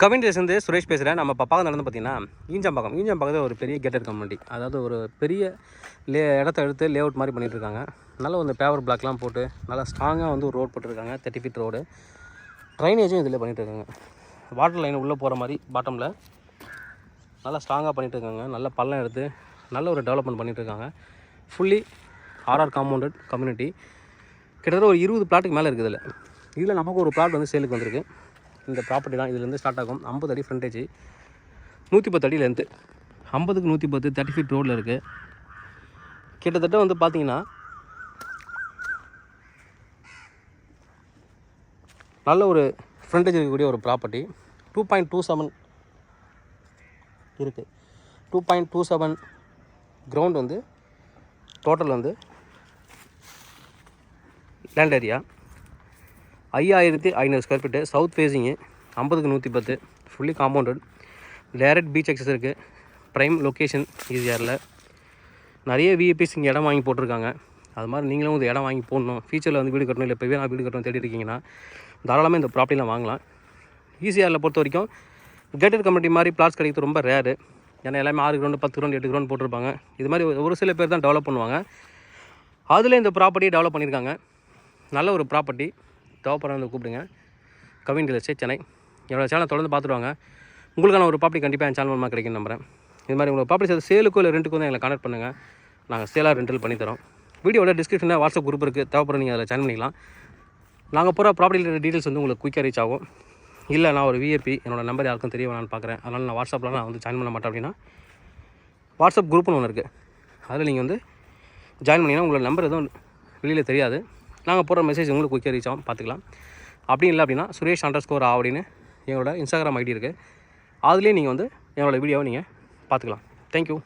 கவின்டேஸ்லேருந்து சுரேஷ் பேசுகிறேன் நம்ம இப்போ நடந்து பார்த்தீங்கன்னா ஈஞ்சம்பாக்கம். ஈஞ்சம்பாக்கத்தில் ஒரு பெரிய கேட்டட் கம்யூனிட்டி அதாவது ஒரு பெரிய லே இடத்த எடுத்து லே அவுட் மாதிரி பண்ணிகிட்ருக்காங்க இருக்காங்க. நல்ல வந்து பேவர் பிளாக்லாம் போட்டு நல்லா ஸ்ட்ராங்காக வந்து ஒரு ரோட் போட்டிருக்காங்க தேர்ட்டி ஃபீட் ரோடு ட்ரைனேஜும் இதில் பண்ணிட்டு இருக்காங்க. வாட்டர் லைன் உள்ளே போகிற மாதிரி பாட்டமில் நல்லா ஸ்ட்ராங்காக பண்ணிட்டு இருக்காங்க. நல்ல பள்ளம் எடுத்து நல்ல ஒரு டெவலப்மெண்ட் பண்ணிட்டு இருக்காங்க. ஃபுல்லி ஆர்ஆர் காம்பவுண்டட் கம்யூனிட்டி கிட்டத்தட்ட ஒரு இருபது பிளாட்டுக்கு மேலே இருக்குது இதில். இதில் நமக்கு ஒரு பிளாட் வந்து சேலுக்கு வந்திருக்கு. இந்த ப்ராப்பர்ட்டி தான் இதுலேருந்து ஸ்டார்ட் ஆகும். ஐம்பது அடி ஃப்ரண்டேஜ் நூற்றி பத்து அடி லென்த்து ஐம்பதுக்கு நூற்றி பத்து தேர்ட்டி ஃபீட் ரோடில் இருக்குது கிட்டத்தட்ட வந்து பார்த்தீங்கன்னா நல்ல ஒரு ஃப்ரண்டேஜ் இருக்கக்கூடிய ஒரு property two point two seven இருக்குது two point two seven ground வந்து டோட்டல் வந்து லேண்ட் ஏரியா ஐயாயிரத்தி ஐநூறு ஸ்கொயர் ஃபீட்டு சவுத் ஃபேஸிங்கு ஐம்பதுக்கு நூற்றி பத்து fully compounded direct beach access இருக்குது ப்ரைம் லொக்கேஷன் ஈஸியாரில் நிறைய விஐபிஸ் இங்கே இடம் வாங்கி போட்டிருக்காங்க. அது மாதிரி நீங்களும் ஒரு இடம் வாங்கி போடணும். ஃபியூச்சரில் வந்து வீடு கட்டணும் இல்லை இப்போவே நான் வீடு கட்டணும் தேடி இருக்கீங்கன்னா தாராளமாக இந்த ப்ராப்பர்ட்டிலாம் வாங்கலாம். ஈஸியாரில் பொறுத்த வரைக்கும் கேட்டட் கம்யூனிட்டி மாதிரி பிளாட்ஸ் கிடைக்கிறது ரொம்ப ரேரு ஏன்னா எல்லாமே ஆறு கிரவுண்டு பத்து கிரௌண்ட் எட்டு கிரௌண்ட் போட்டிருப்பாங்க. இது மாதிரி ஒரு சில பேர் தான் டெவலப் பண்ணுவாங்க. அதில் இந்த ப்ராப்பர்ட்டியை டெவலப் பண்ணியிருக்காங்க. நல்ல ஒரு ப்ராப்பர்ட்டி தேவைப்படுற வந்து கூப்பிடுங்க. கவின் டிலர்ஸே சென்னை. என்னோடய சேனல் தொடர்ந்து பார்த்துருவாங்க உங்களுக்கான ஒரு ப்ராப்பர்ட்டி கண்டிப்பாக என் சேனல் மூலமாக கிடைக்கும் நம்புறேன். இது மாதிரி உங்களுக்கு ப்ராப்பர்ட்டி சேலுக்கோ இல்லை ரெண்டுக்கோ தான் எங்களை கான்டக்ட் பண்ணுங்கள் நாங்கள் சேலாக ரெண்டல் பண்ணித்தரோம் வீடியோட டிஸ்கிரிப்ஷனில் வாட்ஸ்அப் குரூப் இருக்குது தேவைப்படுற நீங்கள் அதில் ஜாயின் பண்ணிக்கலாம். நாங்கள் போகிற ப்ராப்பர்ட்டியில் டீட்டெயில்ஸ் வந்து உங்களுக்கு குயிக்காக ரீச் ஆகும். இல்லை நான் ஒரு விஏபி என்னோடய நம்பர் யாருக்கும் தெரிய வேணாம்னு பார்க்குறேன் அதனால் நான் வாட்ஸ்அப்பில் நான் வந்து ஜாயின் பண்ண மாட்டேன் அப்படின்னா வாட்ஸ்அப் குரூப்னு ஒன்று இருக்குது அதில் நீங்கள் வந்து ஜாயின் பண்ணிங்கன்னா உங்களோட நம்பர் எதுவும் வெளியில் தெரியாது. நாங்கள் போகிற மெசேஜ் உங்களுக்கு குயிக்காக ரீச் ஆகும் பார்த்துக்கலாம் அப்படி இல்லை அப்படின்னா சுரேஷ் அண்டர் ஸ்கோர் அப்படின்னு எங்களோட இன்ஸ்டாகிராம் ஐடி இருக்குது அதுலேயே நீங்கள் வந்து எங்களோட வீடியோவை நீங்கள் பார்த்துக்கலாம் தேங்க்யூ